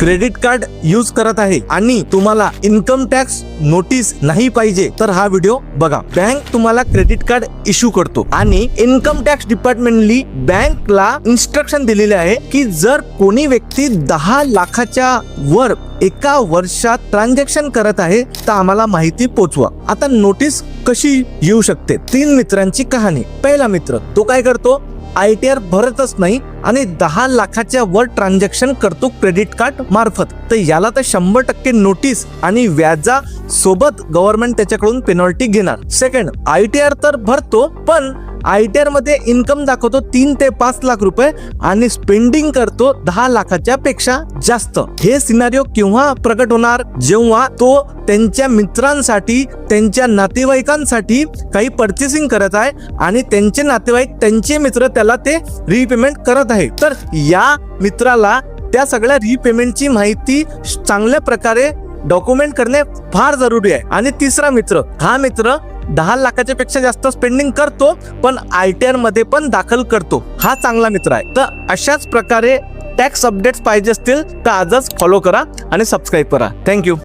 Credit card use करत आहे आणि तुम्हाला इन्कम टॅक्स नोटीस नाही पाहिजे तर हा व्हिडिओ बघा. बँक तुम्हाला क्रेडिट कार्ड इश्यू करतो आणि इन्कम टॅक्स डिपार्टमेंटली बँकला इन्स्ट्रक्शन दिलेले आहे की जर कोणी व्यक्ती दहा लाखाच्या वर एका वर्षात ट्रान्झॅक्शन करत आहे तर आम्हाला माहिती पोचवा. आता नोटीस कशी येऊ शकते? तीन मित्रांची कहाणी. पहिला मित्र तो काय करतो? आय टी आर भरतच नाही आणि दहा लाखाच्या वर ट्रान्झॅक्शन करतो क्रेडिट कार्ड मार्फत. तर याला तर शंभर टक्के नोटीस आणि व्याजा सोबत गव्हर्नमेंट त्याच्याकडून पेनॉल्टी घेणार. सेकंड आय टी आर तर भरतो पण आय टी आरमध्ये इन्कम दाखवतो तीन ते पाच लाख रुपये आणि स्पेंडिंग करतो दहा लाखाच्या पेक्षा जास्त. हे सिनारिओ केव्हा प्रकट होणार? जेव्हा तो त्यांच्या मित्रांसाठी त्यांच्या नातेवाईकांसाठी काही पर्चेसिंग करत आहे आणि त्यांचे नातेवाईक त्यांचे मित्र त्याला ते रिपेमेंट करत आहे. तर या मित्राला त्या सगळ्या रिपेमेंटची माहिती चांगल्या प्रकारे डॉक्युमेंट करणे फार जरुरी आहे. आणि तिसरा मित्र हा मित्र दहा लाखाच्या पेक्षा जास्त स्पेंडिंग करतो पण आय टी आरमध्ये पण दाखल करतो. हा चांगला मित्र आहे. तर अशाच प्रकारे टॅक्स अपडेट्स पाहिजे असतील तर आजच फॉलो करा आणि सबस्क्राईब करा. थँक्यू